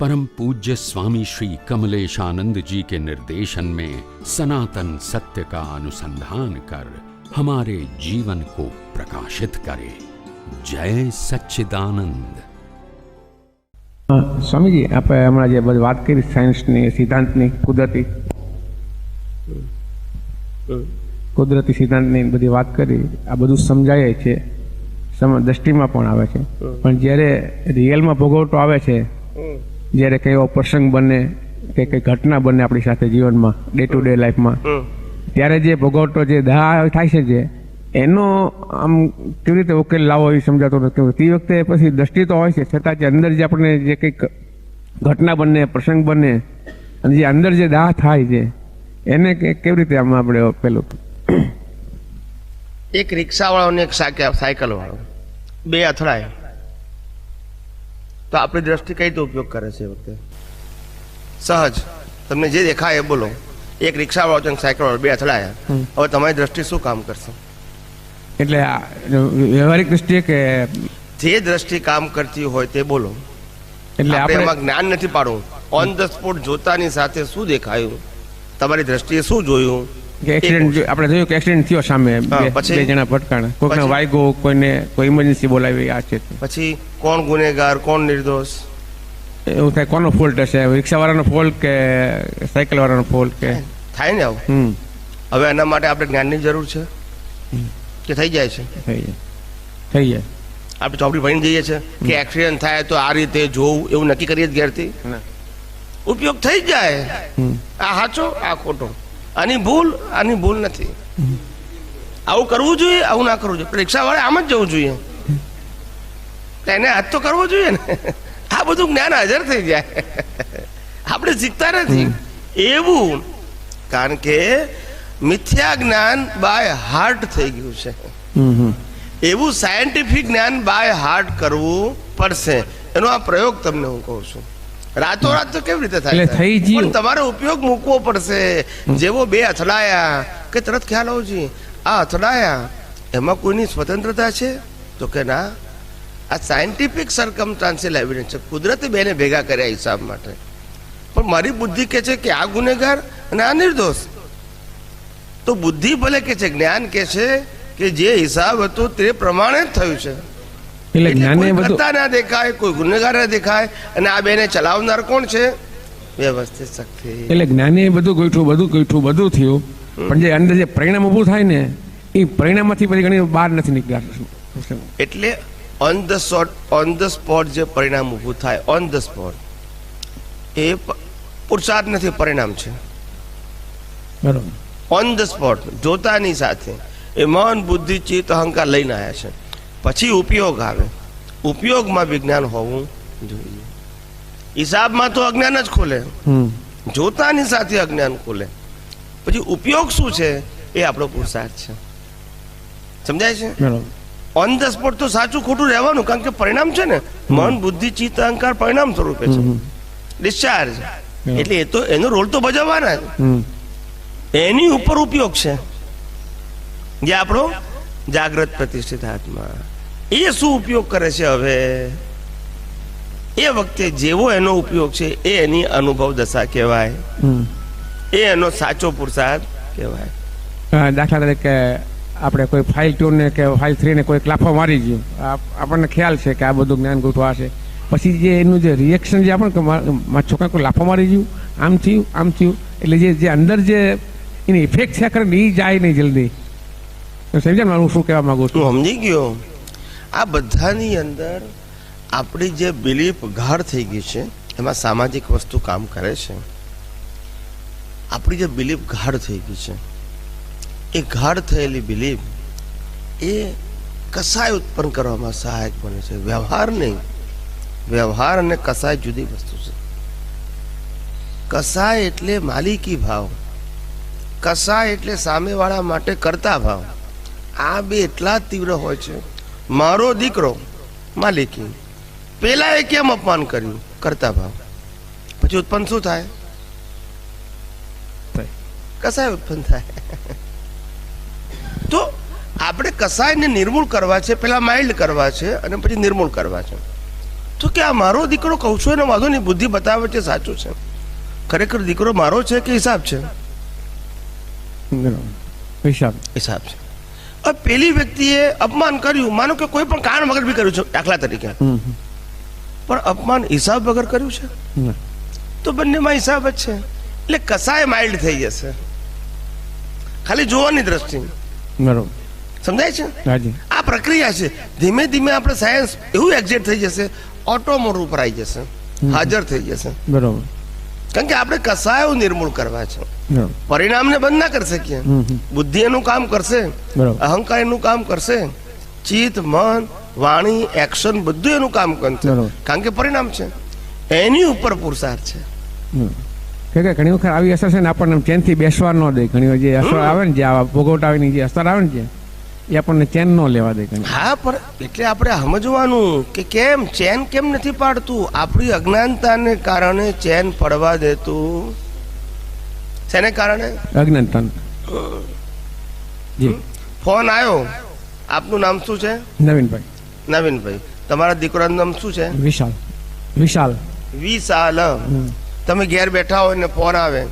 परम पूज्य स्वामी श्री कमलेशानंद जी के निर्देशन में सनातन सत्य का अनुसंधान कर हमारे जीवन को प्रकाशित करे जय सच्चिदानंद હા, સ્વામીજી આપણે હમણાં જે બધી વાત કરી સાયન્સની સિદ્ધાંતની કુદરતી કુદરતી સિદ્ધાંતની બધી વાત કરી આ બધું સમજાય છે સમ દ્રષ્ટિમાં પણ આવે છે પણ જ્યારે રિયલમાં ભોગવટો આવે છે જ્યારે કઈ એવો પ્રસંગ બને કે કઈ ઘટના બને આપણી સાથે જીવનમાં ડે ટુ ડે લાઈફમાં ત્યારે જે ભોગવટો જે દાહ થાય છે જે એનો આમ કેવી રીતે ઉકેલ લાવો એ સમજાતો નથી. તે વખતે પછી દ્રષ્ટિ તો હોય છે છતાં જે અંદર જે આપણે જે કંઈક ઘટના બને પ્રસંગ બને અને જે અંદર જે દાહ થાય છે એને કે- કેવી રીતે આમ આપણે પેલું એક રિક્ષાવાળો ને એક સાયકલ વાળો બે અથડાય. તો આપણી દ્રષ્ટિ કઈ રીતે ઉપયોગ કરે છે એ વખતે? સહજ. તમને જે દેખાય એ બોલો. એક રિક્ષાવાળો છે અને સાયકલ વાળો બે અથડાયા. હવે તમારી દ્રષ્ટિ શું કામ કરશે? એટલે વ્યવહારિક દ્રષ્ટિએ કે જે દ્રષ્ટિ કામ કરતી હોય તે બોલો. એટલે આપણે એમાં જ્ઞાન નથી પાડવું. ઓન ધ સ્પોટ જોતાની સાથે શું દેખાયું? તમારી દ્રષ્ટિએ શું જોયું? એક્સિડન્ટ આપણે જોયું કે એક્સિડન્ટ થયો સામે બે? જણા ભટકાણ. કોઈને વાયગો કોઈને કોઈ ઇમરજન્સી બોલાવી આ છે. પછી કોણ ગુનેગાર કોણ નિર્દોષ? એવું થાય કોનો ફોલ્ટ હશે? રિક્ષાવાળાનો ફોલ્ટ કે સાયકલ વાળાનો ફોલ્ટ કે? થાય ને આવું? હમ. હવે એના માટે આપણે જ્ઞાનની જરૂર છે? કે થઈ જાય છે? થઈ જાય. થઈ જાય. આપણે ચોપડી ભણીને જઈએ છીએ કે એક્સિડન્ટ થાય તો આ રીતે જોવું એવું નક્કી કરીએ જ ઘેરથી. ઉપયોગ થઈ જાય. આ સાચો આ ખોટો. આની ભૂલ આની ભૂલ નથી. આવું કરવું જોઈએ આવું ના કરવું જોઈએ. પરીક્ષા આમ જ જવું જોઈએ. એને હાથ તો કરવો જોઈએ ને. આ બધું જ્ઞાન હાજર થઈ જાય. આપણે શીખતા નથી. એવું. કારણ કે મિથ્યા જ્ઞાન બાય હાર્ટ થઈ ગયું છે. એવું સાયન્ટિફિક જ્ઞાન બાય હાર્ટ કરવું પડશે. એનો આ પ્રયોગ તમને હું કહું છું. રાતોરાત તો કેવી રીતે થાય એટલે થઈ ગયું. પણ તમારે ઉપયોગ મૂકવો પડશે. જેવો બે અથડાયા કે તરત ખ્યાલ આવો જોઈએ. આ અથડાયા એમાં કોઈની સ્વતંત્રતા છે? તો કે ના. આ સાયન્ટિફિક સરકમસ્ટાન્શિયલ એવિડન્સ છે. કુદરતે બેને ભેગા કર્યા હિસાબ માટે. પણ મારી બુદ્ધિ કે છે કે આ ગુનેગાર અને આ નિર્દોષ. તો બુદ્ધિ ભલે કે છે જ્ઞાન કે છે કે જે હિસાબ હતો તે પ્રમાણે જ થયું છે. એટલે જ્ઞાને બધું ના દેખાય કોઈ ગુનેગાર ના દેખાય અને આ બેને ચલાવનાર કોણ છે? વ્યવસ્થિત શક્તિ. એટલે જ્ઞાને બધું ગોઠવું બધું ગોઠવું બધું થયું. પણ જે અંદર જે પરિણામ ઊભું થાય ને એ પરિણામમાંથી પછી ઘણી બહાર નથી નીકળ્યા. એટલે on the shot on the spot જે પરિણામ ઊભું થાય ઓન ધ સ્પોટ એ પુરસાદ પુરુષાર્થ નથી પરિણામ છે. બરાબર. ઓન ધ સ્પોટ જોતાની સાથે એ મન બુદ્ધિ ચિત્ત અહંકાર લઈને આવ્યા છે. પછી ઉપયોગ આવે. ઉપયોગમાં વિજ્ઞાન હોવું જોઈએ. હિસાબમાં તો અજ્ઞાન જ ખોલે. જોતાની સાથે અજ્ઞાન ખોલે. પછી ઉપયોગ શું છે? એ આપણો પુરુષાર્થ છે. સમજાય છે? ઓન ધ સ્પોટ તો સાચું ખોટું રહેવાનું કારણ કે પરિણામ છે ને મન બુદ્ધિ ચિત્ત અહંકાર પરિણામ સ્વરૂપે છે. ડિસ્ચાર્જ. એટલે એ તો એનો રોલ તો ભજવવાના એની ઉપર ઉપયોગ છે. જે આપણો જાગ્રત પ્રતિષ્ઠિત આત્મા. એ શું ઉપયોગ કરે છે હવે? એ વખતે જેવો એનો ઉપયોગ છે એ એની અનુભવ દશા કહેવાય. એ એનો સાચો પુરુષાર્થ કહેવાય. દાખલા તરીકે આપણે કોઈ ફાઇલ ટુ ને કે ફાઇલ થ્રી ને કોઈ લાફો મારી ગયું. આપ- આપણને ખ્યાલ છે કે આ બધું જ્ઞાન ગોઠવા છે. પછી જે એનું જે રિએક્શન જે આપણે મારા છોકરા કોઈ લાફો મારી ગયું આમ થયું આમ થયું એટલે જે જે અંદર જે એની ઇફેક્ટ છે કરે એ જાય નહીં જલ્દી. તો સમજ્યા હું શું કહેવા માંગુ છું? સમજી ગયો? આ બધાની અંદર આપણી જે બિલીફ ગાઢ થઈ ગઈ છે, એમાં સામાજિક વસ્તુ કામ કરે છે. આપણી જે બિલીફ ગાઢ થઈ ગઈ છે, એ ગાઢ થયેલી બિલીફ એ કસાય ઉત્પન્ન કરવામાં સહાયક બને છે. વ્યવહાર નહીં, વ્યવહાર અને કસાય જુદી વસ્તુ છે. કસાય એટલે માલિકી ભાવ, કસાય એટલે સામેવાળા માટે કરતા ભાવ. આ બે એટલા તીવ્ર હોય છે મારો દીકરો માલિકી. પેલા એ કેમ અપમાન કર્યું? કરતા ભાવ. પછી ઉત્પન્ન શું થાય. કસાય ઉત્પન્ન થાય? તો આપણે કસાયને નિર્મૂળ કરવા છે પેલા માઇલ્ડ કરવા છે અને પછી નિર્મૂળ કરવા છે. તો કે આ મારો દીકરો કહું છું એનો વાંધો નહીં બુદ્ધિ બતાવે છે સાચું છે. ખરેખર દીકરો મારો છે કે હિસાબ છે? હિસાબ. હિસાબ છે. પેલી વ્યક્તિએ અપમાન કર્યું. માનો કે કોઈ પણ કારણ વગર બી કર્યું છે દાખલા તરીકે. પણ અપમાન હિસાબ વગર કર્યું છે? તો બંનેમાં હિસાબ જ છે. એટલે કસાય માઇલ્ડ થઈ જશે. ખાલી જોવાની દ્રષ્ટિ. બરાબર. સમજાય છે? આ પ્રક્રિયા છે. ધીમે ધીમે આપણે સાયન્સ એવું એક્ઝેક્ટ થઈ જશે ઓટોમોડ ઉપર આવી જશે. હાજર થઈ જશે. બરાબર. કારણ કે આપણે કસાયો નિર્મૂળ કરવા છે. પરિણામને બંધ ના કરી શકીએ. બુદ્ધિ એનું કામ કરશે બરાબર. અહંકાર એનું કામ કરશે ચિત્ત મન વાણી એક્શન બધું એનું કામ કરશે. કારણ કે પરિણામ છે. એની ઉપર પુરુષાર્થ છે. કે ઘણી વખત આવી અસર છે ને આપણને ચેનથી બેસવા ન દે. ઘણી વાર જે અસર આવે ને જે ભોગવટાવીની જે અસર આવે ને જે. એ આપણને ચેન ન લેવા દે હા પણ એટલે આપણે સમજવાનું કે કેમ? ચેન કેમ નથી પાડતું? આપણી અજ્ઞાનતાને કારણે ચેન પડવા દેતું. શેને કારણે? અજ્ઞાનતા ફોન આવ્યો આપનું નામ શું છે? નવીનભાઈ. નવીનભાઈ. તમારા દીકરાનું નામ શું છે? વિશાલ. વિશાલ. વિશાલ. તમે ઘેર બેઠા હોય ને ફોન આવે.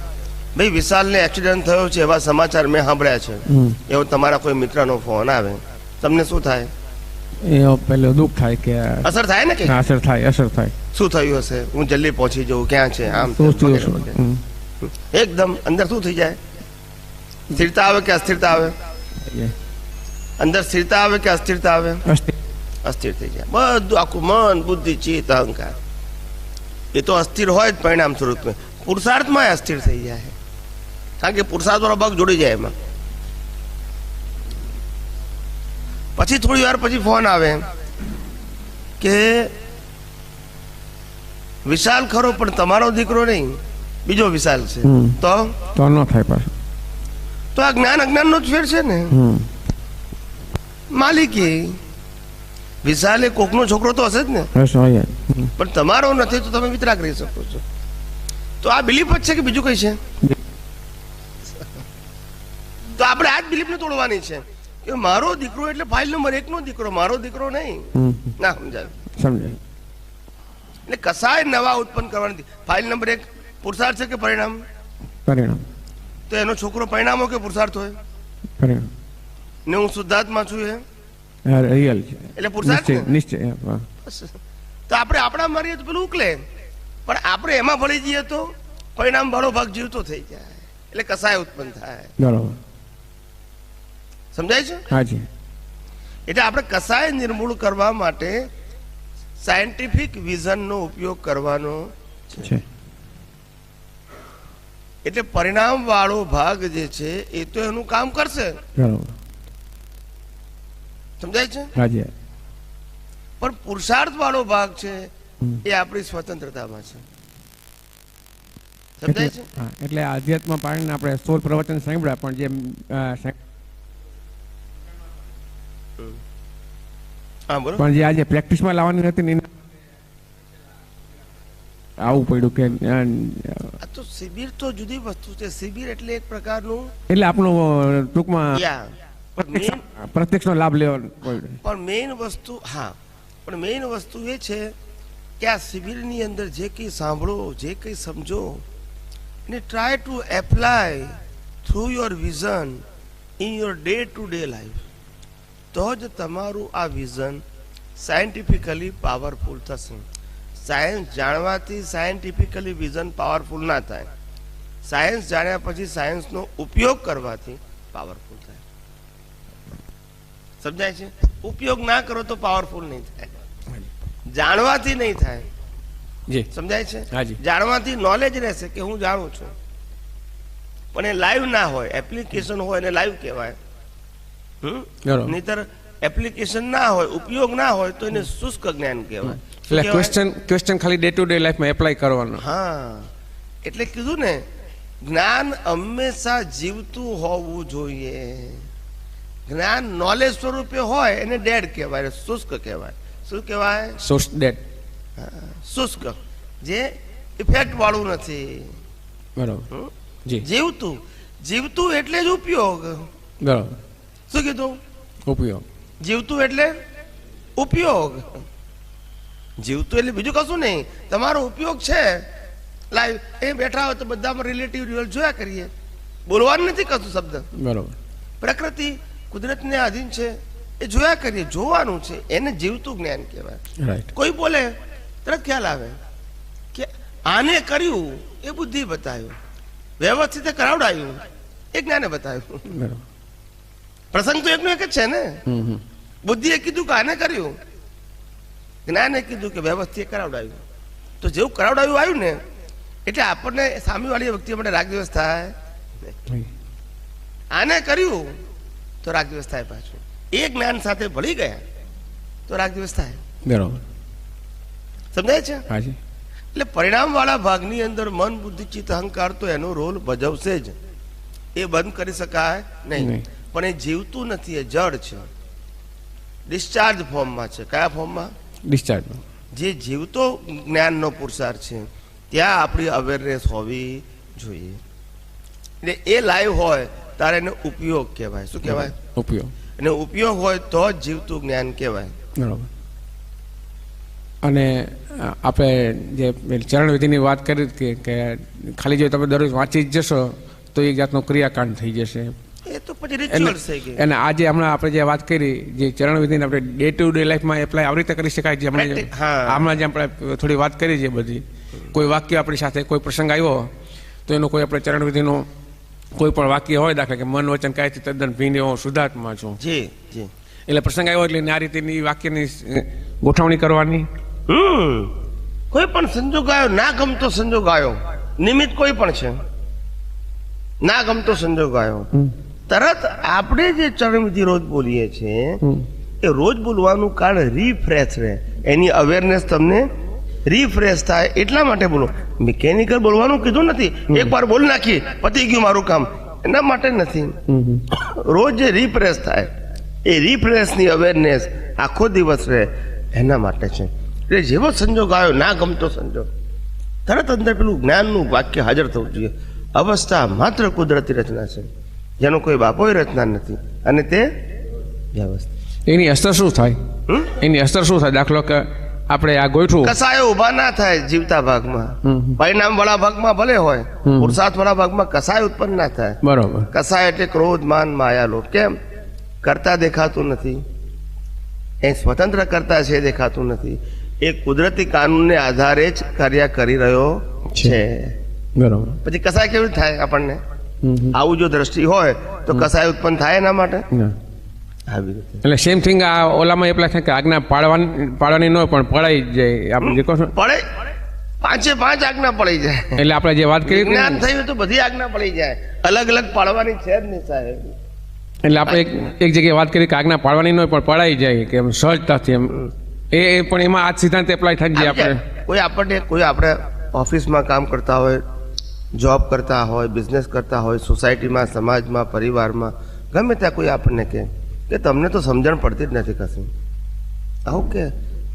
ભાઈ વિશાલને એક્સિડન્ટ થયો છે એવા સમાચાર મેં સાંભળ્યા છે. એવો તમારા કોઈ મિત્રનો ફોન આવે. તમને શું થાય? એ પેલો દુઃખ થાય કે અસર થાય ને કે? અસર થાય અસર થાય. શું થયું હશે? હું જલ્દી પહોંચી જઉં. ક્યાં છે? આમ. એકદમ. અંદર શું થઈ જાય? સ્થિરતા આવે કે અસ્થિરતા આવે? અંદર સ્થિરતા આવે કે અસ્થિરતા આવે? અસ્થિર. થઈ જાય. બધું આખું મન બુદ્ધિ ચિત્ત અહંકાર. એ તો અસ્થિર હોય જ પરિણામ સ્વરૂપે. પુરુષાર્થમાં અસ્થિર થઈ જાય. કારણ કે પુરુષાર્થ વાળો ભાગ જોડી જાય એમાં. પછી થોડી વાર પછી ફોન આવે કે વિશાલ ખરો પણ તમારો દીકરો નહીં બીજો વિશાલ છે. તો? તો ન થાય પાછું. તો આ જ્ઞાન અજ્ઞાનનો જ ફેર છે ને. માલિકી વિશાલે કોકનો છોકરો તો હશે જ ને. પણ તમારો નથી તો તમે વિતરાક રહી શકો છો. તો આ બિલીફ જ છે કે બીજું કઈ છે? તો આપણે આ જ બિલીફને તોડવાની છે. કે મારો દીકરો એટલે ફાઇલ નંબર એકનો દીકરો મારો દીકરો નહીં. ના સમજાય? સમજાય. એટલે કસાય નવા ઉત્પન્ન કરવાની ફાઇલ નંબર એક પુરુષાર્થ છે કે પરિણામ? પરિણામ. તો એનો છોકરો પરિણામ કે પુરુષાર્થ હોય? પરિણામ. ને હું શુદ્ધાત્મા છું એ? રિયલ છે. એટલે પુરુષાર્થ નિશ્ચય. તો આપણે આપણા મારીએ તો પેલું ઉકલે. પણ આપણે એમાં ભળી જઈએ તો પરિણામ વાળો ભાગ જીવતો થઈ જાય. એટલે કસાય ઉત્પન્ન થાય. બરાબર. સમજાય છે? હાજી એટલે આપણે કસાય નિર્મૂળ કરવા માટે સાયન્ટિફિક વિઝનનો ઉપયોગ કરવાનો છે. એટલે પરિણામ વાળો ભાગ જે છે એ તો એનું કામ કરશે. સમજાય છે? હાજી પણ પુરુષાર્થ વાળો ભાગ છે એ આપણી સ્વતંત્રતામાં છે. સમજાય છે? એટલે આધ્યાત્મ પાણીને આપણે સોળ પ્રવચન સાંભળ્યા પણ જે પણ જે આજે પ્રેક્ટિસમાં લાવવાની હતી ને આવું પડ્યું કે આ તો શિબિર તો જુદી વસ્તુ છે. શિબિર એટલે એક પ્રકારનું એટલે આપણું ટૂંકમાં પ્રત્યક્ષનો લાભ લેવાનો પણ મેઇન વસ્તુ હા. પણ મેઇન વસ્તુ એ છે કે આ શિબિરની અંદર જે કંઈ સાંભળો જે કંઈ સમજો ને try to apply through your vision in your day to day life તો જ તમારું આ વિઝન સાયન્ટિફિકલી પાવરફુલ થશે. સાયન્સ જાણવાથી સાયન્ટિફિકલી વિઝન પાવરફુલ ના થાય. સાયન્સ જાણ્યા પછી સાયન્સનો ઉપયોગ કરવાથી પાવરફુલ થાય. સમજાય છે? ઉપયોગ ના કરો તો પાવરફુલ નહીં થાય. જાણવાથી નહીં થાય. સમજાય છે? જાણવાથી નોલેજ રહેશે કે હું જાણું છું. પણ એ લાઈવ ના હોય એપ્લિકેશન હોય એને લાઈવ કહેવાય. નહીતર એપ્લિકેશન ના હોય ઉપયોગ ના હોય તો એને શુષ્ક જ્ઞાન કહેવાય. એટલે ક્વેશ્ચન ક્વેશ્ચન ખાલી ડે ટુ ડે લાઈફમાં એપ્લાય કરવાનો. હા. એટલે કીધું ને જ્ઞાન હંમેશા જીવતું હોવું જોઈએ. જ્ઞાન નોલેજ સ્વરૂપે હોય એને ડેડ કહેવાય શુષ્ક કહેવાય. શું કહેવાય? શુષ્ક ડેડ શુષ્ક. જે ઇફેક્ટ વાળું નથી. બરાબર. જીવતું. જીવતું એટલે જ ઉપયોગ. બરાબર. શું કીધું? ઉપયોગ. જીવતું એટલે ઉપયોગ. જીવતું એટલે બીજું કશું નહીં. તમારો ઉપયોગ છે. લાઈવ એ બેઠા હોય તો બધામાં રિલેટિવ રિવલ જોયા કરીએ. બોલવાનું નથી કશું શબ્દ. બરાબર. પ્રકૃતિ કુદરતને આધીન છે. એ જોયા કરીએ જોવાનું છે. એને જીવતું જ્ઞાન કહેવાય. કોઈ બોલે તરત ખ્યાલ આવે કે આને કર્યું એ બુદ્ધિ બતાવ્યું. વ્યવસ્થિત કરાવડાયું એ જ્ઞાને બતાવ્યું. બરાબર. પ્રસંગ તો એકનો એક જ છે ને. બુદ્ધિએ કીધું કે આને કર્યું. જ્ઞાને કીધું કે વ્યવસ્થિત કરાવડાવ્યું. તો જેવું કરાવડાવ્યું આવ્યું ને એટલે આપણને સામેવાળી વ્યક્તિ માટે રાગ દિવસ થાય. આને કર્યું તો રાગ દિવસ થાય પાછું. એ જ્ઞાન સાથે ભળી ગયા તો રાગ દિવસ થાય. બરાબર. સમજાય છે? એટલે પરિણામવાળા ભાગની અંદર મન બુદ્ધિ ચિત્ત અહંકાર તો એનો રોલ ભજવશે જ. એ બંધ કરી શકાય નહીં. પણ એ જીવતું નથી એ જડ છે. ડિસ્ચાર્જ ફોર્મમાં છે. કયા ફોર્મમાં ડિસ્ચાર્જ જે જીવતો જ્ઞાનનો પુરુષાર્થ છે ત્યાં આપણી અવેરનેસ હોવી જોઈએ. એટલે એ લાઈવ હોય તારે એને ઉપયોગ કહેવાય. શું કહેવાય? ઉપયોગ. અને ઉપયોગ હોય તો જ જીવતું જ્ઞાન કહેવાય. બરાબર. અને આપણે જે ચરણવિધિની વાત કરી કે ખાલી જો તમે દરરોજ વાંચી જ જશો તો એક જાતનો ક્રિયાકાંડ થઈ જશે. તો પછી રિચ્યુઅલ થઈ ગઈ. અને આજે હમણાં આપણે જે વાત કરી જે ચરણવિધિને આપણે ડે ટુ ડે લાઈફમાં એપ્લાય આવી રીતે કરી શકાય છે હમણાં હમણાં જે આપણે થોડી વાત કરી છે બધી. કોઈ વાક્ય આપણી સાથે કોઈ પ્રસંગ આવ્યો તો એનો કોઈ આપણે ચરણવિધિનો કોઈ પણ વાક્ય હોય દાખલા કે મન વચન કાય તદ્દન ભીને હું શુદ્ધાત્મા છું. જી જી. એટલે પ્રસંગ આવ્યો એટલે આ રીતેની વાક્યની ગોઠવણી કરવાની. કોઈ પણ સંજોગ આવ્યો ના ગમતો સંજોગ આવ્યો. નિમિત્ત કોઈ પણ છે. ના ગમતો સંજોગ આવ્યો. તરત આપણે જે ચરણવિધિ રોજ બોલીએ છીએ એ રોજ બોલવાનું કારણ રીફ્રેશ રહે. એની અવેરનેસ તમને રીફ્રેશ થાય એટલા માટે બોલો. મિકેનિકલ બોલવાનું કીધું નથી. એક વાર બોલી નાખી પતી ગયું મારું કામ. એના માટે નથી. રોજ જે રીફ્રેશ થાય એ રીફ્રેશની અવેરનેસ આખો દિવસ રહે. એના માટે છે. એટલે જેવો સંજોગ આવ્યો ના ગમતો સંજોગ તરત અંદર પેલું જ્ઞાનનું વાક્ય હાજર થવું જોઈએ. અવસ્થા માત્ર કુદરતી રચના છે. જેનો કોઈ બાપોય રચના નથી. અને તે એની અસર શું થાય? એની અસર શું થાય? દાખલો કે આપણે આ ગોઠવું. કસાયો ઊભા ના થાય જીવતા ભાગમાં. પરિણામ વાળા ભાગમાં ભલે હોય. પુરુષાર્થ વાળા ભાગમાં કસાય ઉત્પન્ન ના થાય. બરોબર. કસાય એટલે ક્રોધ માન માયા લોભ. કેમ? કરતા દેખાતું નથી. એ સ્વતંત્ર કરતા છે દેખાતું નથી. એ કુદરતી કાનૂનને આધારે જ કાર્ય કરી રહ્યો છે. બરોબર. પછી કસાય કેવી થાય આપણને. આવું જો દ્રષ્ટિ હોય તો કસાય ઉત્પન્ન થાય એના માટે? એટલે સેમ થિંગ આ ઓલામાં એપ્લાય થાય કે આજ્ઞા પાડવાની પાડવાની ન હોય પણ પડાઈ જાય. આપણે જે કહો છો. પડે. પાંચે પાંચ આજ્ઞા પડી જાય. એટલે આપણે જે વાત કરી જ્ઞાન થયું તો બધી આજ્ઞા પડી જાય. અલગ અલગ પાડવાની છે જ નહીં સાહેબ. એટલે આપણે એક એક જગ્યાએ વાત કરી કે આજ્ઞા પાડવાની ન હોય પણ પડાઈ જાય કે એમ સહજતાથી એમ. એ એ પણ એમાં આ સિદ્ધાંત એપ્લાય થાય છે આપણે કોઈ આપણને કોઈ આપણે ઓફિસમાં કામ કરતા હોય જોબ કરતા હોય બિઝનેસ કરતા હોય સોસાયટીમાં સમાજમાં પરિવારમાં ગમે ત્યાં કોઈ આપણને કહે કે તમને તો સમજણ પડતી જ નથી કશું. આવું કે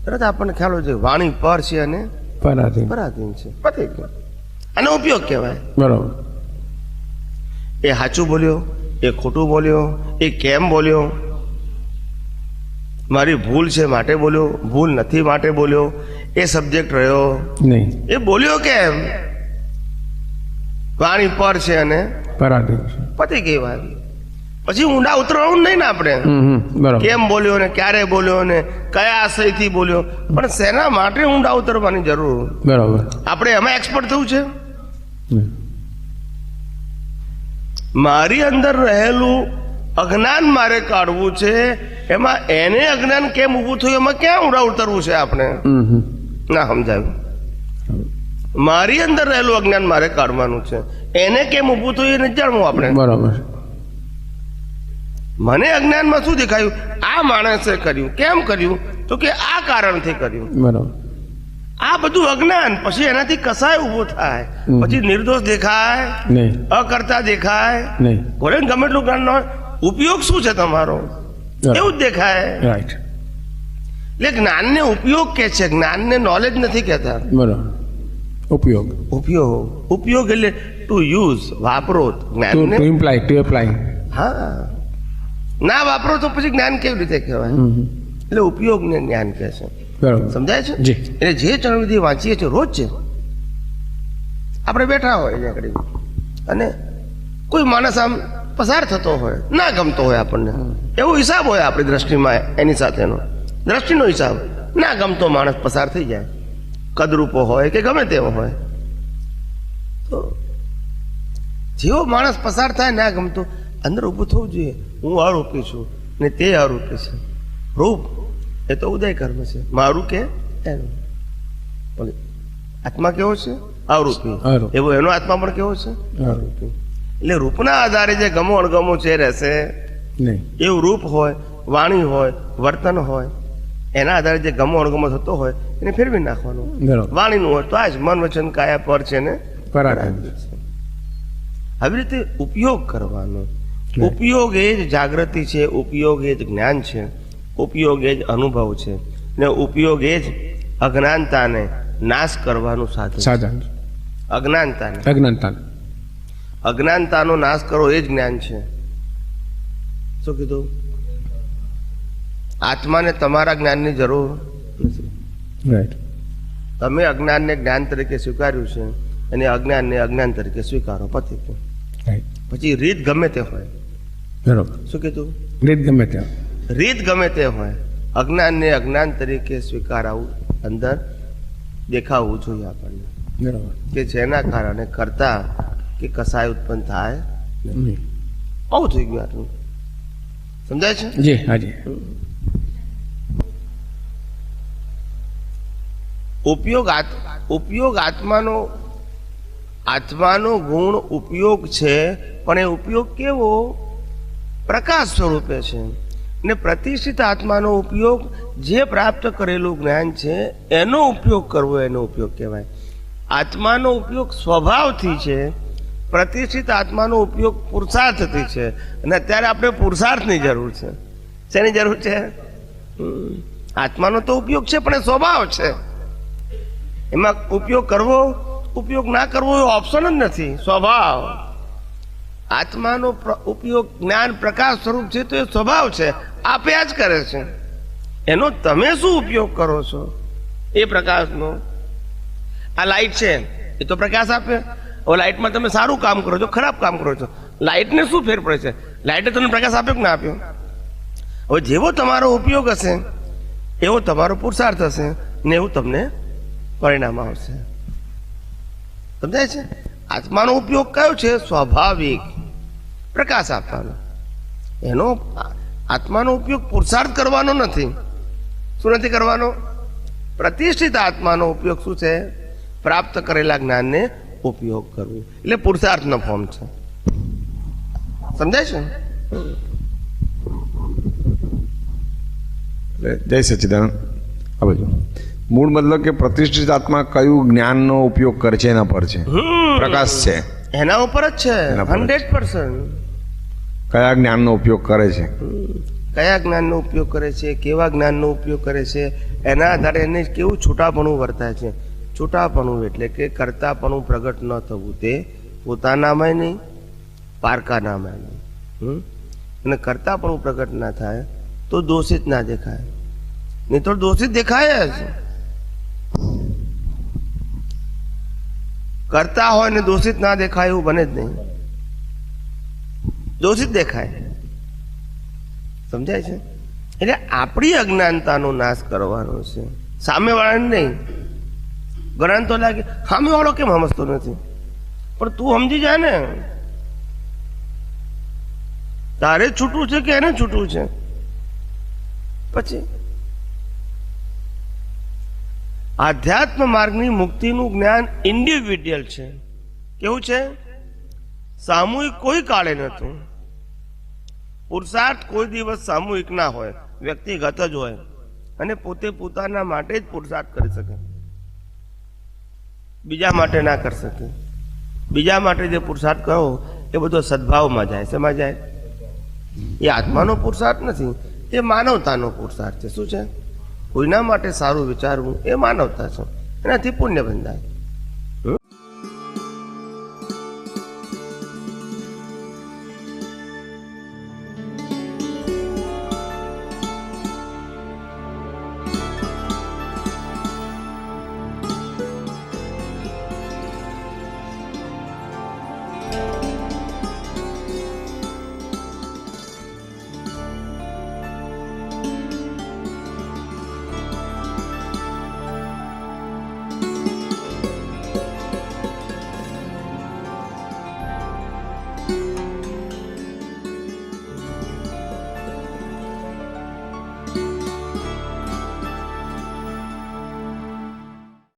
તરત આપણને ખ્યાલ હોય છે વાણી પર છે અને પરાધીન. પરાધીન છે. પતી ગયું. આનો ઉપયોગ કહેવાય. બરાબર. એ સાચું બોલ્યો એ ખોટું બોલ્યો એ કેમ બોલ્યો? મારી ભૂલ છે માટે બોલ્યો ભૂલ નથી માટે બોલ્યો એ સબ્જેક્ટ રહ્યો. નહીં. એ બોલ્યો કેમ? વાણી પર છે અને પરાધીન છે. પતી ગઈ વાણી પછી ઊંડા ઉતરવાનું નહીં ને આપણે? કેમ બોલ્યો ને ક્યારે બોલ્યો ને કયા આશયથી બોલ્યો? પણ શેના માટે ઊંડા ઉતરવાની જરૂર? બરાબર. આપણે એમાં એક્સપર્ટ થવું છે? મારી અંદર રહેલું અજ્ઞાન મારે કાઢવું છે એમાં એને અજ્ઞાન કેમ ઊભું થયું એમાં ક્યાં ઊંડા ઉતરવું છે આપણે? ના સમજાયું. મારી અંદર રહેલું અજ્ઞાન મારે કાઢવાનું છે. એને કેમ ઊભું થયું એ જાણવું આપણે. બરાબર. મને અજ્ઞાનમાં શું દેખાયું? આ માણસે કર્યું. કેમ કર્યું? તો કે આ કારણથી કર્યું. બરાબર. આ બધું અજ્ઞાન. પછી એનાથી કસાય ઊભો થાય. પછી નિર્દોષ દેખાય. નહીં. અકર્તા દેખાય. નહીં. ભલે ગમે એટલું જ્ઞાન ન હોય. ઉપયોગ શું છે તમારો? એવું જ દેખાય. રાઈટ એટલે જ્ઞાનને ઉપયોગ કે છે? જ્ઞાનને નોલેજ નથી કહેતા. બરોબર. ઉપયોગ. ઉપયોગ. ઉપયોગ એટલે ટુ યુઝ વાપરો જ્ઞાન ટુ ઇમ્પ્લાય ટુ એપ્લાય હા. ના વાપરો તો પછી જ્ઞાન કેવી રીતે કહેવાય? એટલે ઉપયોગને જ્ઞાન કહે છે. સમજાય છે? જી. એટલે જે ચરણવિધિ વાંચીએ છીએ રોજ છે આપણે બેઠા હોય અહીંયા આગળ. અને કોઈ માણસ આમ પસાર થતો હોય ના ગમતો હોય આપણને. એવો હિસાબ હોય આપણી દ્રષ્ટિમાં એની સાથેનો. દ્રષ્ટિનો હિસાબ. ના ગમતો માણસ પસાર થઈ જાય. કદરૂપો હોય કે ગમે તેવો હોય. તો જેવો માણસ પસાર થાય ના ગમતો અંદર ઊભું થવું જોઈએ. હું અરૂપી છું ને તે આરોપી છે. રૂપ એ તો ઉદય કર્મ છે. મારું કે એનું? આત્મા કેવો છે? આરોપી. એવો એનો આત્મા પણ કેવો છે? આરોપી. એટલે રૂપના આધારે જે ગમો અણગમો છે રહેશે. એવું રૂપ હોય વાણી હોય વર્તન હોય એના આધારે જે ગમો અણગમો થતો હોય એને ફેરવી નાખવાનું. વાણીનું હોય તો આ જ મન વચન કાયા પર છે ને આવી રીતે ઉપયોગ કરવાનો. ઉપયોગ એ જ જાગૃતિ છે ઉપયોગ એ જ જ્ઞાન છે ઉપયોગ એ જ અનુભવ છે ને ઉપયોગ એ જ અજ્ઞાનતાને નાશ કરવાનું સાધન. સાધન અજ્ઞાનતાને. અજ્ઞાનતા અજ્ઞાનતાનો નાશ કરો એ જ જ્ઞાન છે. શું કીધું? આત્માને તમારા જ્ઞાનની જરૂર નથી. રાઈટ તમે અજ્ઞાનને જ્ઞાન તરીકે સ્વીકાર્યું છે અને અજ્ઞાનને અજ્ઞાન તરીકે સ્વીકારો પતિ. પછી રીત ગમે તે હોય. બરોબર. શું કીધું? રીત ગમે તે રીત ગમે તે હોય અજ્ઞાનને અજ્ઞાન તરીકે સ્વીકારાવું અંદર દેખાવું જોઈએ આપણને. બરોબર. કે જેના કારણે કરતા કે કસાય ઉત્પન્ન થાય. બહુ થઈ ગયું આટલું. સમજાય છે? જી હાજી ઉપયોગ ઉપયોગ આત્માનો આત્માનો ગુણ ઉપયોગ છે, પણ એ ઉપયોગ કેવો? પ્રકાશ સ્વરૂપે છે. ને પ્રતિષ્ઠિત આત્માનો ઉપયોગ જે પ્રાપ્ત કરેલું જ્ઞાન છે, એનો ઉપયોગ કરવો, એનો ઉપયોગ કહેવાય. આત્માનો ઉપયોગ સ્વભાવથી છે, પ્રતિષ્ઠિત આત્માનો ઉપયોગ પુરુષાર્થથી છે. અને અત્યારે આપણે પુરુષાર્થની જરૂર છે. શેની જરૂર છે? આત્માનો તો ઉપયોગ છે, પણ એ સ્વભાવ છે. એમાં ઉપયોગ કરવો, ઉપયોગ ના કરવો એ ઓપ્શન જ નથી. સ્વભાવ. આત્માનો ઉપયોગ જ્ઞાન પ્રકાશ સ્વરૂપ છે તો એ સ્વભાવ છે. આપ્યા જ કરે છે. એનો તમે શું ઉપયોગ કરો છો? એ પ્રકાશનો. આ લાઈટ છે. એ તો પ્રકાશ આપે. હવે લાઈટમાં તમે સારું કામ કરો છો, ખરાબ કામ કરો છો. લાઈટને શું ફેર પડે છે? લાઈટે તમને પ્રકાશ આપ્યો કે ના આપ્યો? હવે જેવો તમારો ઉપયોગ હશે, એવો તમારો પુરુષાર્થ હશે ને એવું તમને પરિણામ આવશે. સમજાય છે? આત્માનો ઉપયોગ કયો છે? સ્વાભાવિક પ્રકાશ આપવાનો. એનો આત્માનો ઉપયોગ પુરુષાર્થ કરવાનો નથી. શું નથી કરવાનો? પ્રતિષ્ઠિત આત્માનો ઉપયોગ શું છે? પ્રાપ્ત કરેલા જ્ઞાનને ઉપયોગ કરવો. એટલે પુરુષાર્થનો ફોર્મ છે. સમજાય છે? જય સચિદાનંદ. આ બાજુ. મૂળ મતલબ કે પ્રતિષ્ઠિત આત્મા કયું જ્ઞાનનો ઉપયોગ કરે છે એના પર છે? પ્રકાશ છે. એના ઉપર જ છે. હંડ્રેડ પર્સન્ટ કયા જ્ઞાનનો ઉપયોગ કરે છે? કયા જ્ઞાનનો ઉપયોગ કરે છે? કેવા જ્ઞાનનો ઉપયોગ કરે છે? એના આધારે એને કેવું છૂટાપણું વર્તાય છે? છૂટાપણું એટલે કે કરતાપણું પ્રગટ ન થવું. તે પોતાનામાં નહીં પારકાનામાં નહીં. હમ? અને કરતાપણું પ્રગટ ના થાય તો દોષિત ના દેખાય. નહીં તો દોષિત દેખાય જ. કરતા હોય ને દોષિત ના દેખાય એવું બને જ નહીં દોષિત દેખાય સમજાય છે એટલે આપણી અજ્ઞાનતાનો નાશ કરવાનો છે. સામેવાળાને નહીં. ઘણાને તો લાગે, સામેવાળો કેમ સમજતો નથી? પણ તું સમજી જા ને. તારે છૂટું છે કે એને છૂટવું છે? પછી આધ્યાત્મ માર્ગની મુક્તિનું જ્ઞાન ઇન્ડિવિડ્યુઅલ છે. કેવું છે? સામૂહિક કોઈ કાળે નહોતું. પુરુષાર્થ કોઈ દિવસ સામૂહિક ના હોય, વ્યક્તિગત જ હોય. અને પોતે પોતાના માટે જ પુરુષાર્થ કરી શકે. બીજા માટે ના કરી શકે. બીજા માટે જે પુરુષાર્થ કરો, એ બધો સદભાવમાં જાય. શેમાં જાય? એ આત્માનો પુરુષાર્થ નથી, એ માનવતાનો પુરુષાર્થ છે. શું છે? કોઈના માટે સારું વિચારવું એ માનવતા છે. એનાથી પુણ્ય બંધાય.